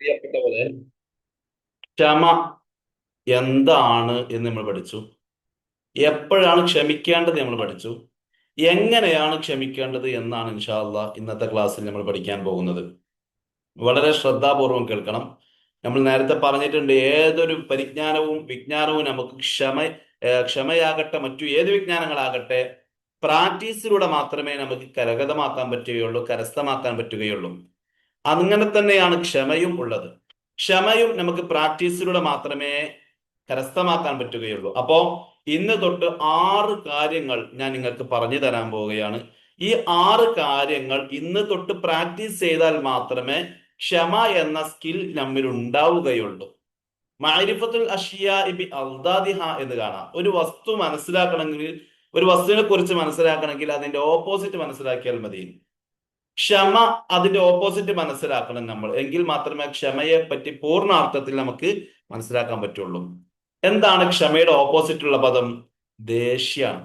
പ്രിയപ്പെട്ടവരെ ക്ഷമ എന്താണ് എന്ന് നമ്മൾ പഠിച്ചു. എപ്പോഴാണ് ക്ഷമിക്കേണ്ടത് നമ്മൾ പഠിച്ചു. എങ്ങനെയാണ് ക്ഷമിക്കേണ്ടത് എന്നാണ് ഇൻഷാല്ല ഇന്നത്തെ ക്ലാസ്സിൽ നമ്മൾ പഠിക്കാൻ പോകുന്നത്. വളരെ ശ്രദ്ധാപൂർവം കേൾക്കണം. നമ്മൾ നേരത്തെ പറഞ്ഞിട്ടുണ്ട് ഏതൊരു പരിജ്ഞാനവും വിജ്ഞാനവും നമുക്ക് ക്ഷമ ക്ഷമയാകട്ടെ മറ്റു ഏത് വിജ്ഞാനങ്ങളാകട്ടെ പ്രാക്ടീസിലൂടെ മാത്രമേ നമുക്ക് കരഗതമാക്കാൻ പറ്റുകയുള്ളൂ കരസ്ഥമാക്കാൻ പറ്റുകയുള്ളൂ. അങ്ങനെ തന്നെയാണ് ക്ഷമയും ഉള്ളത്. ക്ഷമയും നമുക്ക് പ്രാക്ടീസിലൂടെ മാത്രമേ കരസ്ഥമാക്കാൻ പറ്റുകയുള്ളൂ. അപ്പോ ഇന്ന് തൊട്ട് ആറ് കാര്യങ്ങൾ ഞാൻ നിങ്ങൾക്ക് പറഞ്ഞു തരാൻ പോവുകയാണ്. ഈ ആറ് കാര്യങ്ങൾ ഇന്ന് തൊട്ട് പ്രാക്ടീസ് ചെയ്താൽ മാത്രമേ ക്ഷമ എന്ന സ്കിൽ നമ്മിൽ ഉണ്ടാവുകയുള്ളൂ. മാരിഫത്തുൽ അഷിയ ഇബി അൽദാദിഹ എന്ന് കാണാം. ഒരു വസ്തു മനസ്സിലാക്കണമെങ്കിൽ ഒരു വസ്തുവിനെ കുറിച്ച് മനസ്സിലാക്കണമെങ്കിൽ അതിന്റെ ഓപ്പോസിറ്റ് മനസ്സിലാക്കിയാൽ മതി. ക്ഷമ അതിന്റെ ഓപ്പോസിറ്റ് മനസ്സിലാക്കണം നമ്മൾ. എങ്കിൽ മാത്രമേ ക്ഷമയെ പറ്റി പൂർണാർത്ഥത്തിൽ നമുക്ക് മനസ്സിലാക്കാൻ പറ്റുള്ളൂ. എന്താണ് ക്ഷമയുടെ ഓപ്പോസിറ്റ് ഉള്ള പദം? ദേഷ്യാണ്.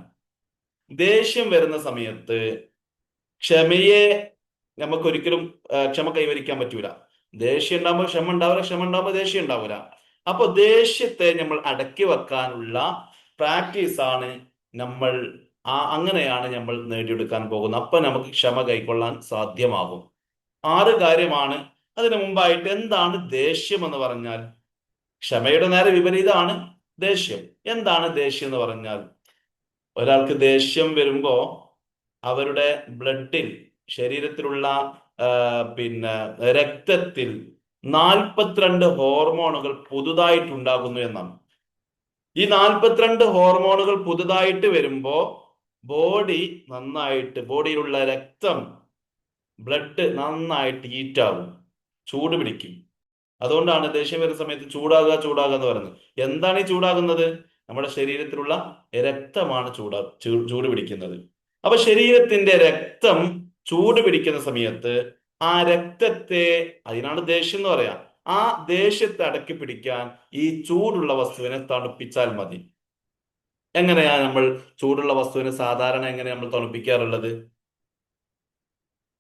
ദേഷ്യം വരുന്ന സമയത്ത് ക്ഷമയെ നമുക്ക് ഒരിക്കലും ക്ഷമ കൈവരിക്കാൻ പറ്റൂല. ദേഷ്യം ഉണ്ടാകുമ്പോൾ ക്ഷമ ഉണ്ടാവില്ല ക്ഷമ ഉണ്ടാകുമ്പോൾ ദേഷ്യം ഉണ്ടാവില്ല അപ്പൊ ദേഷ്യത്തെ നമ്മൾ അടക്കി വെക്കാനുള്ള പ്രാക്ടീസാണ് നമ്മൾ ആ അങ്ങനെയാണ് നമ്മൾ നേടിയെടുക്കാൻ പോകുന്നത്. അപ്പൊ നമുക്ക് ക്ഷമ കൈക്കൊള്ളാൻ സാധ്യമാകും. ആറ് കാര്യമാണ്. അതിനു മുമ്പായിട്ട് എന്താണ് ദേഷ്യം എന്ന് പറഞ്ഞാൽ? ക്ഷമയുടെ നേരെ വിപരീതമാണ് ദേഷ്യം. എന്താണ് ദേഷ്യം എന്ന് പറഞ്ഞാൽ? ഒരാൾക്ക് ദേഷ്യം വരുമ്പോ അവരുടെ ബ്ലഡിൽ ശരീരത്തിലുള്ള പിന്നെ രക്തത്തിൽ നാൽപ്പത്തിരണ്ട് ഹോർമോണുകൾ പുതുതായിട്ടുണ്ടാകുന്നു എന്നാണ്. ഈ നാൽപ്പത്തിരണ്ട് ഹോർമോണുകൾ പുതുതായിട്ട് വരുമ്പോ ബോഡി നന്നായിട്ട് ബോഡിയിലുള്ള രക്തം ബ്ലഡ് നന്നായിട്ട് ഹീറ്റ് ആകും ചൂട് പിടിക്കും. അതുകൊണ്ടാണ് ദേഷ്യം വരുന്ന സമയത്ത് ചൂടാകുക ചൂടാകുക എന്ന് പറയുന്നത്. എന്താണ് ഈ ചൂടാകുന്നത്? നമ്മുടെ ശരീരത്തിലുള്ള രക്തമാണ് ചൂടാ ചൂട് പിടിക്കുന്നത്. അപ്പൊ ശരീരത്തിന്റെ രക്തം ചൂട് പിടിക്കുന്ന സമയത്ത് ആ രക്തത്തെ അതിനാണ് ദേഷ്യം എന്ന് പറയാം ആ ദേഷ്യത്തെ അടക്കി പിടിക്കാൻ ഈ ചൂടുള്ള വസ്തുവിനെ തണുപ്പിച്ചാൽ മതി. എങ്ങനെയാ നമ്മൾ ചൂടുള്ള വസ്തുവിനെ സാധാരണ എങ്ങനെ നമ്മൾ തണുപ്പിക്കാറുള്ളത്?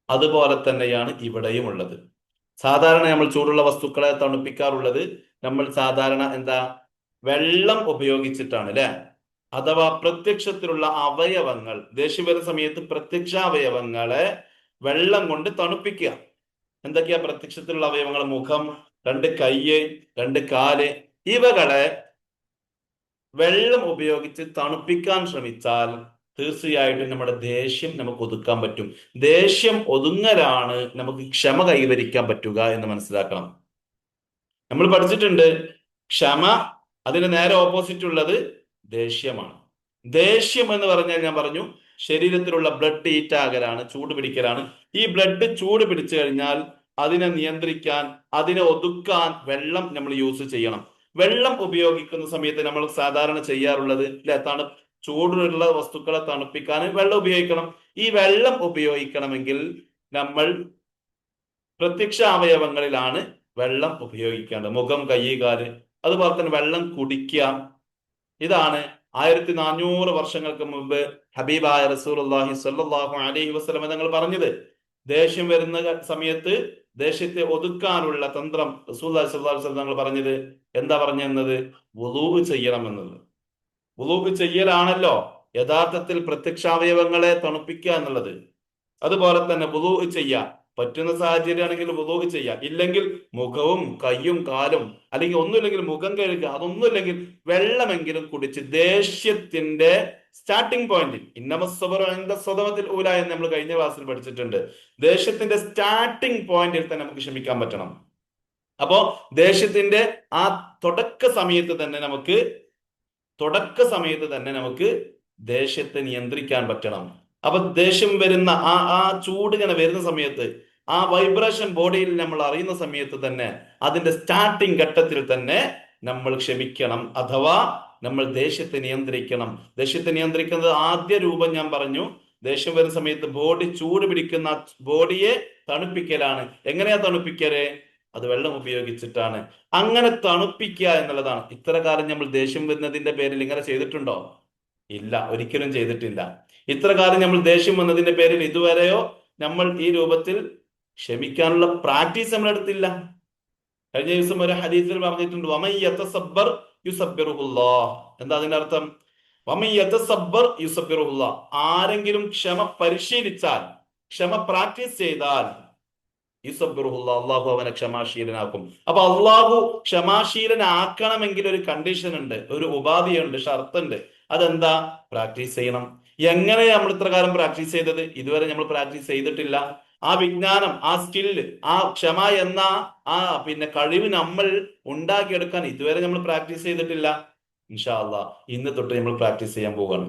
അതുപോലെ തന്നെയാണ് ഇവിടെയും ഉള്ളത്. സാധാരണ നമ്മൾ ചൂടുള്ള വസ്തുക്കളെ തണുപ്പിക്കാറുള്ളത് നമ്മൾ സാധാരണ എന്താ വെള്ളം ഉപയോഗിച്ചിട്ടാണ് അല്ലെ അഥവാ പ്രത്യക്ഷത്തിലുള്ള അവയവങ്ങൾ ദേഷ്യം സമയത്ത് പ്രത്യക്ഷ അവയവങ്ങളെ വെള്ളം കൊണ്ട് തണുപ്പിക്കുക. എന്തൊക്കെയാ പ്രത്യക്ഷത്തിലുള്ള അവയവങ്ങൾ? മുഖം രണ്ട് കയ്യ് രണ്ട് കാൽ ഇവകളെ വെള്ളം ഉപയോഗിച്ച് തണുപ്പിക്കാൻ ശ്രമിച്ചാൽ തീർച്ചയായിട്ടും നമ്മുടെ ദേഷ്യം നമുക്ക് ഒതുക്കാൻ പറ്റും. ദേഷ്യം ഒതുങ്ങലാണ് നമുക്ക് ക്ഷമ കൈവരിക്കാൻ പറ്റുക എന്ന് മനസ്സിലാക്കണം. നമ്മൾ പഠിച്ചിട്ടുണ്ട് ക്ഷമ അതിന് നേരെ ഓപ്പോസിറ്റ് ഉള്ളത് ദേഷ്യമാണ്. ദേഷ്യം എന്ന് പറഞ്ഞാൽ ഞാൻ പറഞ്ഞു ശരീരത്തിലുള്ള ബ്ലഡ് ഹീറ്റ് ആകലാണ് ചൂട് പിടിക്കലാണ്. ഈ ബ്ലഡ് ചൂട് പിടിച്ചു കഴിഞ്ഞാൽ അതിനെ നിയന്ത്രിക്കാൻ അതിനെ ഒതുക്കാൻ വെള്ളം നമ്മൾ യൂസ് ചെയ്യണം. വെള്ളം ഉപയോഗിക്കുന്ന സമയത്ത് നമ്മൾ സാധാരണ ചെയ്യാറുള്ളത് അല്ലെ തണു ചൂടുള്ള വസ്തുക്കളെ തണുപ്പിക്കാൻ വെള്ളം ഉപയോഗിക്കണം. ഈ വെള്ളം ഉപയോഗിക്കണമെങ്കിൽ നമ്മൾ പ്രത്യക്ഷ അവയവങ്ങളിലാണ് വെള്ളം ഉപയോഗിക്കേണ്ടത്. മുഖം കൈ കാൽ അതുപോലെ തന്നെ വെള്ളം കുടിക്കുക. ഇതാണ് ആയിരത്തി നാനൂറ് വർഷങ്ങൾക്ക് മുമ്പ് ഹബീബായ റസൂൽ അള്ളാഹി സല്ലാഹു അലൈഹി വസല്ലം ഞങ്ങൾ പറഞ്ഞത്. ദേഷ്യം വരുന്ന സമയത്ത് ദേഷ്യത്തെ ഒതുക്കാനുള്ള തന്ത്രം അലൈഹി വസല്ലം തങ്ങൾ പറഞ്ഞത് എന്താ പറഞ്ഞത് വുളൂ ചെയ്യണം എന്നത് വുളൂ ചെയ്യലാണല്ലോ യഥാർത്ഥത്തിൽ പ്രത്യക്ഷാവയവങ്ങളെ തണുപ്പിക്കുക എന്നുള്ളത്. അതുപോലെ തന്നെ വുളൂ ചെയ്യാം. പറ്റുന്ന സാഹചര്യമാണെങ്കിൽ വുളൂ ചെയ്യാം ഇല്ലെങ്കിൽ മുഖവും കയ്യും കാലും അല്ലെങ്കിൽ ഒന്നുമില്ലെങ്കിൽ മുഖം കഴുകുക അതൊന്നുമില്ലെങ്കിൽ വെള്ളമെങ്കിലും കുടിച്ച് ദേഷ്യത്തിന്റെ സ്റ്റാർട്ടിംഗ് പോയിന്റിൽ ഇന്നമസ്വതമത്തിൽ ഊല എന്ന് നമ്മൾ കഴിഞ്ഞ ക്ലാസ്സിൽ പഠിച്ചിട്ടുണ്ട്. ദേഷ്യത്തിന്റെ സ്റ്റാർട്ടിംഗ് പോയിന്റിൽ തന്നെ നമുക്ക് ക്ഷമിക്കാൻ പറ്റണം. അപ്പോ ദേഷ്യത്തിന്റെ ആ തുടക്ക സമയത്ത് തന്നെ നമുക്ക് തുടക്ക സമയത്ത് തന്നെ നമുക്ക് ദേഷ്യത്തെ നിയന്ത്രിക്കാൻ പറ്റണം. അപ്പൊ ദേഷ്യം വരുന്ന ആ ആ ചൂട് ഇങ്ങനെ വരുന്ന സമയത്ത് ആ വൈബ്രേഷൻ ബോഡിയിൽ നമ്മൾ അറിയുന്ന സമയത്ത് തന്നെ അതിന്റെ സ്റ്റാർട്ടിംഗ് ഘട്ടത്തിൽ തന്നെ നമ്മൾ ക്ഷമിക്കണം. അഥവാ നമ്മൾ ദേഷ്യത്തെ നിയന്ത്രിക്കണം. ദേഷ്യത്തെ നിയന്ത്രിക്കുന്നത് ആദ്യ രൂപം ഞാൻ പറഞ്ഞു. ദേഷ്യം വരുന്ന സമയത്ത് ബോഡി ചൂട് പിടിക്കുന്ന ബോഡിയെ തണുപ്പിക്കലാണ്. എങ്ങനെയാ തണുപ്പിക്കൽ? അത് വെള്ളം ഉപയോഗിച്ചിട്ടാണ്. അങ്ങനെ തണുപ്പിക്കുക എന്നുള്ളതാണ്. ഇത്ര കാലം നമ്മൾ ദേഷ്യം വരുന്നതിന്റെ പേരിൽ ഇങ്ങനെ ചെയ്തിട്ടുണ്ടോ? ഇല്ല. ഒരിക്കലും ചെയ്തിട്ടില്ല. ഇത്ര കാലം നമ്മൾ ദേഷ്യം വന്നതിന്റെ പേരിൽ ഇതുവരെയോ നമ്മൾ ഈ രൂപത്തിൽ ക്ഷമിക്കാനുള്ള പ്രാക്ടീസ് നമ്മൾ എടുത്തില്ല കഴിഞ്ഞ ദിവസം ഒരു ഹദീസിൽ പറഞ്ഞിട്ടുണ്ട് വമൻ യതസബ്ബർ യുസബ്ബിറുഹുല്ലാഹ്. എന്താ അതിന്റെ അർത്ഥം? വമൻ യതസബ്ബർ യുസബ്ബിറുഹുല്ലാഹ്. ആരെങ്കിലും ക്ഷമ പരിശീലിച്ചാൽ ക്ഷമ പ്രാക്ടീസ് ചെയ്താൽ യുസബ്ബിറുഹുല്ല അള്ളാഹു അവനെ ക്ഷമാശീലനാക്കും. അപ്പൊ അള്ളാഹു ക്ഷമാശീലനാക്കണമെങ്കിൽ ഒരു കണ്ടീഷൻ ഉണ്ട് ഒരു ഉപാധിയുണ്ട് ഷർത്തുണ്ട്. അതെന്താ? പ്രാക്ടീസ് ചെയ്യണം. എങ്ങനെ നമ്മൾ ഇത്രകാലം പ്രാക്ടീസ് ചെയ്തത്? ഇതുവരെ നമ്മൾ പ്രാക്ടീസ് ചെയ്തിട്ടില്ല. ആ വിജ്ഞാനം ആ സ്കില്ല് ആ ക്ഷമ എന്ന ആ പിന്നെ കഴിവ് നമ്മൾ ഉണ്ടാക്കിയെടുക്കാൻ ഇതുവരെ നമ്മൾ പ്രാക്ടീസ് ചെയ്തിട്ടില്ല. ഇൻഷാല്ല ഇന്ന് തൊട്ട് നമ്മൾ പ്രാക്ടീസ് ചെയ്യാൻ പോവുകയാണ്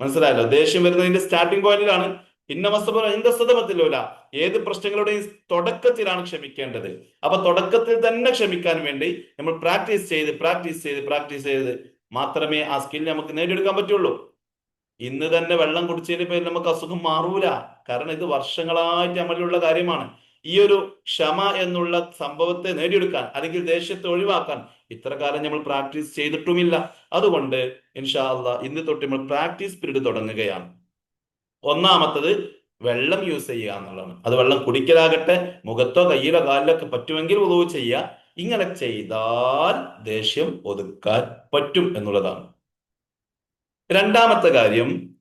മനസ്സിലായല്ലോ? ദേഷ്യം വരുന്നതിന്റെ സ്റ്റാർട്ടിംഗ് പോയിന്റിലാണ് ഇന്നമസ്തമത്തിലൂല ഏത് പ്രശ്നങ്ങളുടെയും തുടക്കത്തിലാണ് ക്ഷമിക്കേണ്ടത്. അപ്പൊ തുടക്കത്തിൽ തന്നെ ക്ഷമിക്കാൻ വേണ്ടി നമ്മൾ പ്രാക്ടീസ് ചെയ്ത് പ്രാക്ടീസ് ചെയ്ത് പ്രാക്ടീസ് ചെയ്ത് മാത്രമേ ആ സ്കിൽ നമുക്ക് നേടിയെടുക്കാൻ പറ്റുള്ളൂ. ഇന്ന് തന്നെ വെള്ളം കുടിച്ചതിന് പേരിൽ നമുക്ക് അസുഖം മാറൂല. കാരണം ഇത് വർഷങ്ങളായിട്ട് നമ്മളിലുള്ള കാര്യമാണ്. ഈ ഒരു ക്ഷമ എന്നുള്ള സംഭവത്തെ നേടിയെടുക്കാൻ അല്ലെങ്കിൽ ദേഷ്യത്തെ ഒഴിവാക്കാൻ ഇത്ര കാലം നമ്മൾ പ്രാക്ടീസ് ചെയ്തിട്ടുമില്ല. അതുകൊണ്ട് ഇൻഷാ അള്ളാ ഇന്ന് തൊട്ട് നമ്മൾ പ്രാക്ടീസ് പീരീഡ് തുടങ്ങുകയാണ്. ഒന്നാമത്തത് വെള്ളം യൂസ് ചെയ്യുക എന്നുള്ളതാണ്. അത് വെള്ളം കുടിക്കലാകട്ടെ മുഖത്തോ കയ്യിലോ കാലിലോ ഒക്കെ പറ്റുമെങ്കിൽ ഉദവ് ചെയ്യുക. ഇങ്ങനെ ചെയ്താൽ ദേഷ്യം ഒതുക്കാൻ പറ്റും എന്നുള്ളതാണ്. രണ്ടാമത്തെ കാര്യം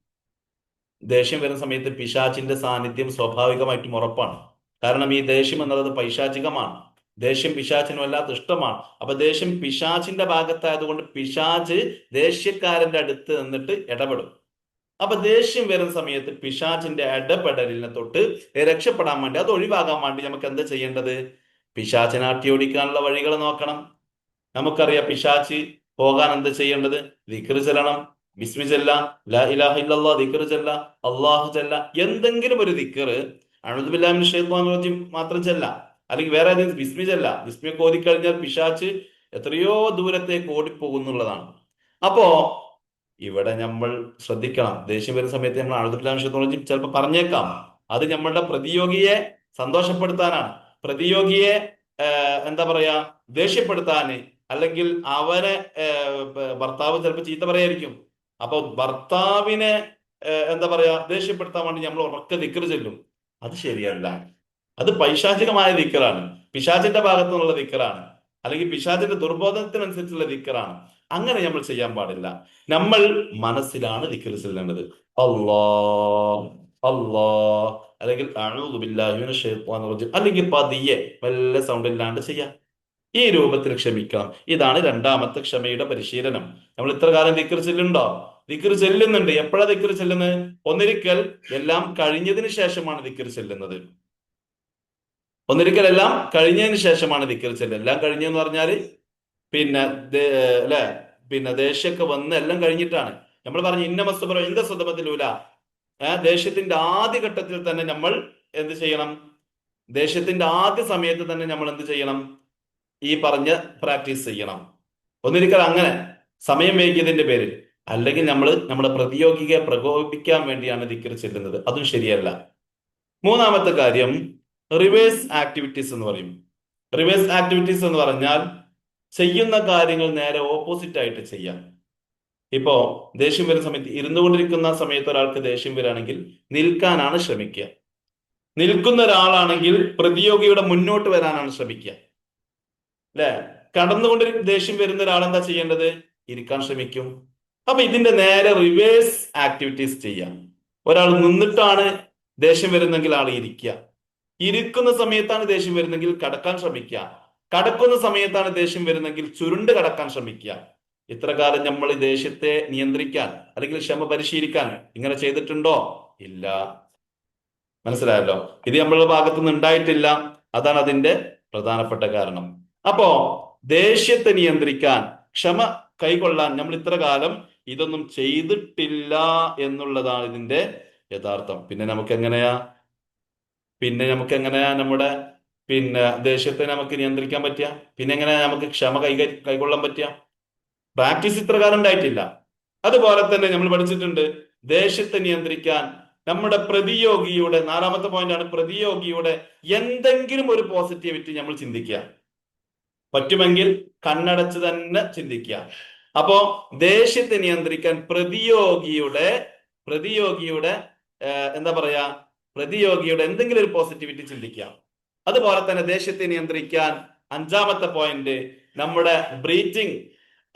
ദേഷ്യം വരുന്ന സമയത്ത് പിശാചിന്റെ സാന്നിധ്യം സ്വാഭാവികമായിട്ടും ഉറപ്പാണ്. കാരണം ഈ ദേഷ്യം എന്നുള്ളത് പൈശാചികമാണ്. ദേഷ്യം പിശാചിനും വല്ലാത്ത ഇഷ്ടമാണ്. അപ്പൊ ദേഷ്യം പിശാചിന്റെ ഭാഗത്തായതുകൊണ്ട് പിശാച് ദേഷ്യക്കാരന്റെ അടുത്ത് നിന്നിട്ട് ഇടപെടും. അപ്പൊ ദേഷ്യം വരുന്ന സമയത്ത് പിശാചിന്റെ ഇടപെടലിനെ തൊട്ട് രക്ഷപ്പെടാൻ വേണ്ടി അത് ഒഴിവാകാൻ വേണ്ടി നമുക്ക് എന്താ ചെയ്യേണ്ടത്? പിശാചിനാട്ടി ഓടിക്കാനുള്ള വഴികൾ നോക്കണം. നമുക്കറിയാം പിശാച്ച് പോകാൻ എന്താ ചെയ്യേണ്ടത്? വിക്രി ചെല്ലണം. ബിസ്മി ചെല്ല ലാ ഇലാഹ ഇല്ലല്ലാ ദിക്കർ ചെല്ല അള്ളാഹു ചെല്ല എന്തെങ്കിലും ഒരു ദിക്കർ അഴുദുബില്ലാമിൻ ഷെയ്ത്വാൻ റജീം മാത്രം ചെല്ല അല്ലെങ്കിൽ വേറെ ഏതെങ്കിലും ബിസ്മി ചെല്ല ബിസ്മി ഒക്കെ ഓതിക്കഴിഞ്ഞാൽ പിശാച്ച് എത്രയോ ദൂരത്തേക്ക് ഓടിപ്പോകുന്നുള്ളതാണ്. അപ്പോ ഇവിടെ നമ്മൾ ശ്രദ്ധിക്കണം. ദേഷ്യം വരുന്ന സമയത്ത് നമ്മൾ അഴുദുബില്ലാമിൻ ഷെയ്ത്വാൻ റജീം ചിലപ്പോൾ പറഞ്ഞേക്കാം. അത് നമ്മളുടെ പ്രതിയോഗിയെ സന്തോഷപ്പെടുത്താനാണ്. പ്രതിയോഗിയെ എന്താ പറയാ ദേഷ്യപ്പെടുത്താന് അല്ലെങ്കിൽ അവനെ ഭർത്താവ് ചിലപ്പോൾ ചീത്ത പറയായിരിക്കും. അപ്പൊ ഭർത്താവിനെ എന്താ പറയാ ദേഷ്യപ്പെടുത്താൻ വേണ്ടി നമ്മൾ ഉറക്കെ ദിക്കർ ചെല്ലും. അത് ശരിയല്ല. അത് പൈശാചികമായ ദിക്കറാണ്. പിശാചിന്റെ ഭാഗത്തു നിന്നുള്ള ദിക്കറാണ്. അല്ലെങ്കിൽ പിശാചിന്റെ ദുർബോധനത്തിനനുസരിച്ചുള്ള ദിക്കറാണ്. അങ്ങനെ നമ്മൾ ചെയ്യാൻ പാടില്ല. നമ്മൾ മനസ്സിലാണ് ദിക്കർ ചെല്ലേണ്ടത്. അല്ലാ അല്ലാ അല്ലെങ്കിൽ അല്ലെങ്കിൽ പതിയെ വല്ല സൗണ്ട് ഇല്ലാണ്ട് ചെയ്യാം. ഈ രൂപത്തിൽ ക്ഷമിക്കണം. ഇതാണ് രണ്ടാമത്തെ ക്ഷമയുടെ പരിശീലനം. നമ്മൾ ഇത്ര കാലം ദിക്കർ ചെല്ലുണ്ടോ? ദിക്കർ ചെല്ലുന്നുണ്ട്. എപ്പോഴാ ദിക്കർ ചെല്ലുന്നത്? ഒന്നിരിക്കൽ എല്ലാം കഴിഞ്ഞതിന് ശേഷമാണ് ദിക്കർ ചെല്ലുന്നത്. ഒന്നിരിക്കൽ എല്ലാം കഴിഞ്ഞതിന് ശേഷമാണ് ദിക്കർ ചെല്ലുന്നത്. എല്ലാം കഴിഞ്ഞെന്ന് പറഞ്ഞാൽ പിന്നെ അല്ലെ? പിന്നെ ദേഷ്യമൊക്കെ വന്ന് എല്ലാം കഴിഞ്ഞിട്ടാണ്. നമ്മൾ പറഞ്ഞു ഇന്ന മസ്തുബറ ഇന്ത സ്വതമത്തിലൂല ദേഷ്യത്തിന്റെ ആദ്യ ഘട്ടത്തിൽ തന്നെ നമ്മൾ എന്ത് ചെയ്യണം? ദേഷ്യത്തിന്റെ ആദ്യ സമയത്ത് തന്നെ നമ്മൾ എന്ത് ചെയ്യണം? ഈ പറഞ്ഞ പ്രാക്ടീസ് ചെയ്യണം. ഒന്നിരിക്കൽ അങ്ങനെ സമയം വൈകിയതിന്റെ പേരിൽ. അല്ലെങ്കിൽ നമ്മൾ നമ്മുടെ പ്രതിയോഗിയെ പ്രകോപിപ്പിക്കാൻ വേണ്ടിയാണ് ദിക്കർ ചെല്ലുന്നത്. അതും ശരിയല്ല. മൂന്നാമത്തെ കാര്യം റിവേഴ്സ് ആക്ടിവിറ്റീസ് എന്ന് പറയും. റിവേഴ്സ് ആക്ടിവിറ്റീസ് എന്ന് പറഞ്ഞാൽ ചെയ്യുന്ന കാര്യങ്ങൾ നേരെ ഓപ്പോസിറ്റ് ആയിട്ട് ചെയ്യാം. ഇപ്പോ ദേഷ്യം വരുന്ന സമയത്ത് ഇരുന്നു കൊണ്ടിരിക്കുന്ന സമയത്ത് ഒരാൾക്ക് ദേഷ്യം വരികയാണെങ്കിൽ നിൽക്കാനാണ് ശ്രമിക്കുക. നിൽക്കുന്ന ഒരാളാണെങ്കിൽ പ്രതിയോഗിയുടെ മുന്നോട്ട് വരാനാണ് ശ്രമിക്കുക. അല്ലെ? കടന്നുകൊണ്ടിരിക്കുന്ന ദേഷ്യം വരുന്ന ഒരാൾ എന്താ ചെയ്യേണ്ടത്? ഇരിക്കാൻ ശ്രമിക്കും. അപ്പൊ ഇതിന്റെ നേരെ റിവേഴ്സ് ആക്ടിവിറ്റീസ് ചെയ്യാം. ഒരാൾ നിന്നിട്ടാണ് ദേഷ്യം വരുന്നെങ്കിൽ ആൾ ഇരിക്കുക. ഇരിക്കുന്ന സമയത്താണ് ദേഷ്യം വരുന്നെങ്കിൽ കടക്കാൻ ശ്രമിക്കുക. കടക്കുന്ന സമയത്താണ് ദേഷ്യം വരുന്നെങ്കിൽ ചുരുണ്ട് കടക്കാൻ ശ്രമിക്കുക. ഇത്ര കാലം നമ്മൾ ഈ ദേഷ്യത്തെ നിയന്ത്രിക്കാൻ അല്ലെങ്കിൽ ക്ഷമ പരിശീലിക്കാൻ ഇങ്ങനെ ചെയ്തിട്ടുണ്ടോ? ഇല്ല. മനസ്സിലായല്ലോ? ഇത് നമ്മളുടെ ഭാഗത്തു നിന്ന് ഉണ്ടായിട്ടില്ല. അതാണ് അതിന്റെ പ്രധാനപ്പെട്ട കാരണം. അപ്പോ ദേഷ്യത്തെ നിയന്ത്രിക്കാൻ ക്ഷമ കൈകൊള്ളാൻ നമ്മൾ ഇത്ര കാലം ഇതൊന്നും ചെയ്തിട്ടില്ല എന്നുള്ളതാണ് ഇതിന്റെ യഥാർത്ഥം. പിന്നെ നമുക്ക് എങ്ങനെയാ പിന്നെ നമുക്ക് എങ്ങനെയാ നമ്മുടെ പിന്നെ ദേഷ്യത്തെ നമുക്ക് നിയന്ത്രിക്കാൻ പറ്റുക? പിന്നെ എങ്ങനെയാ നമുക്ക് ക്ഷമ കൈ കൈകൊള്ളാൻ പറ്റുക? പ്രാക്ടീസ് ഇത്ര കാലം ഉണ്ടായിട്ടില്ല. അതുപോലെ തന്നെ നമ്മൾ പഠിച്ചിട്ടുണ്ട് ദേഷ്യത്തെ നിയന്ത്രിക്കാൻ. നമ്മുടെ പ്രതിയോഗിയുടെ നാലാമത്തെ പോയിന്റ് ആണ് പ്രതിയോഗിയുടെ എന്തെങ്കിലും ഒരു പോസിറ്റിവിറ്റി നമ്മൾ ചിന്തിക്കുക. പറ്റുമെങ്കിൽ കണ്ണടച്ച് തന്നെ ചിന്തിക്കുക. അപ്പോ ദേഷ്യത്തെ നിയന്ത്രിക്കാൻ പ്രതിയോഗിയുടെ പ്രതിയോഗിയുടെ എന്താ പറയാ പ്രതിയോഗിയുടെ എന്തെങ്കിലും ഒരു പോസിറ്റിവിറ്റി ചിന്തിക്കാം. അതുപോലെ തന്നെ ദേഷ്യത്തെ നിയന്ത്രിക്കാൻ അഞ്ചാമത്തെ പോയിന്റ് നമ്മുടെ ബ്രീത്തിങ്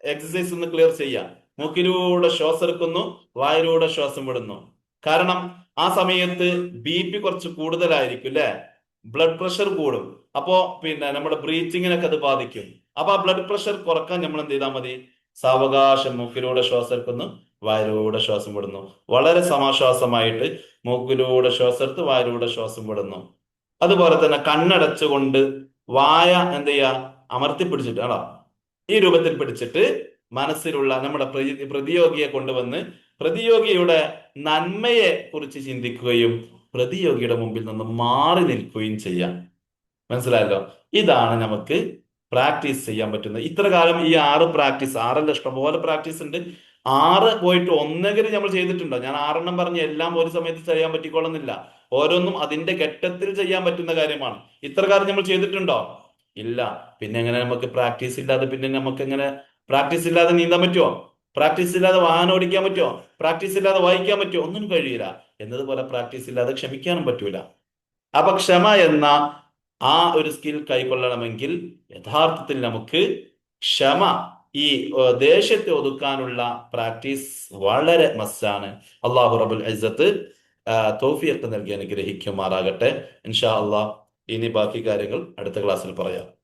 എക്സസൈസ് ഒന്ന് ക്ലിയർ ചെയ്യാം. മൂക്കിലൂടെ ശ്വാസം എടുക്കുന്നു വായിലൂടെ ശ്വാസം വിടുന്നു. കാരണം ആ സമയത്ത് ബി പി കുറച്ച് കൂടുതലായിരിക്കും അല്ലെ ബ്ലഡ് പ്രഷർ കൂടും. അപ്പോ പിന്നെ നമ്മുടെ ബ്രീത്തിങ്ങിനൊക്കെ അത് ബാധിക്കും. അപ്പൊ ആ ബ്ലഡ് പ്രഷർ കുറയ്ക്കാൻ നമ്മൾ എന്ത് ചെയ്താൽ മതി? സാവകാശം മൂക്കിലൂടെ ശ്വാസം എടുക്കുന്നു വായിലൂടെ ശ്വാസം വിടുന്നു. വളരെ സമാശ്വാസമായിട്ട് മൂക്കിലൂടെ ശ്വാസം എടുത്ത് വായിലൂടെ ശ്വാസം വിടുന്നു. അതുപോലെ തന്നെ കണ്ണടച്ചുകൊണ്ട് വായ എന്ത് ചെയ്യുക? അമർത്തി പിടിച്ചിട്ട് ആണോ ഈ രൂപത്തിൽ പിടിച്ചിട്ട് മനസ്സിലുള്ള നമ്മുടെ പ്രതി- പ്രതിയോഗിയെ കൊണ്ടുവന്ന് പ്രതിയോഗിയുടെ നന്മയെ കുറിച്ച് ചിന്തിക്കുകയും പ്രതിയോഗിയുടെ മുമ്പിൽ നിന്ന് മാറി നിൽക്കുകയും ചെയ്യാം. മനസ്സിലായല്ലോ? ഇതാണ് നമുക്ക് പ്രാക്ടീസ് ചെയ്യാൻ പറ്റുന്നത് ഇത്ര കാലം ഈ ആറ് പ്രാക്ടീസ് ആറല്ല ഇഷ്ടംപോലെ പ്രാക്ടീസ് ഉണ്ട്. ആറ് പോയിട്ട് ഒന്നെങ്കിലും നമ്മൾ ചെയ്തിട്ടുണ്ടോ? ഞാൻ ആറെണ്ണം പറഞ്ഞ് എല്ലാം ഒരു സമയത്ത് ചെയ്യാൻ പറ്റിക്കോളുന്നില്ല. ഓരോന്നും അതിന്റെ ഘട്ടത്തിൽ ചെയ്യാൻ പറ്റുന്ന കാര്യമാണ്. ഇത്ര കാലം നമ്മൾ ചെയ്തിട്ടുണ്ടോ? ഇല്ല. പിന്നെ എങ്ങനെ നമുക്ക് പ്രാക്ടീസ് ഇല്ലാതെ പിന്നെ നമുക്ക് എങ്ങനെ പ്രാക്ടീസ് ഇല്ലാതെ നീന്താൻ പറ്റുമോ പ്രാക്ടീസ് ഇല്ലാതെ വാഹനം ഓടിക്കാൻ പറ്റുമോ പ്രാക്ടീസ് ഇല്ലാതെ വായിക്കാൻ പറ്റുമോ ഒന്നും കഴിയില്ല. എന്നതുപോലെ പ്രാക്ടീസ് ഇല്ലാതെ ക്ഷമിക്കാനും പറ്റൂല. അപ്പൊ ക്ഷമ എന്ന ആ ഒരു സ്കിൽ കൈക്കൊള്ളണമെങ്കിൽ യഥാർത്ഥത്തിൽ നമുക്ക് ക്ഷമ ഈ ദേഷ്യത്തെ ഒതുക്കാനുള്ള പ്രാക്ടീസ് വളരെ മസ്റ്റാണ് അള്ളാഹു റബുൽ അസത്ത് തോഫിയൊക്കെ നൽകി അനുഗ്രഹിക്കുമാറാകട്ടെ. ഇൻഷാ അള്ളാഹ് ഇനി ബാക്കി കാര്യങ്ങൾ അടുത്ത ക്ലാസ്സിൽ പറയാം.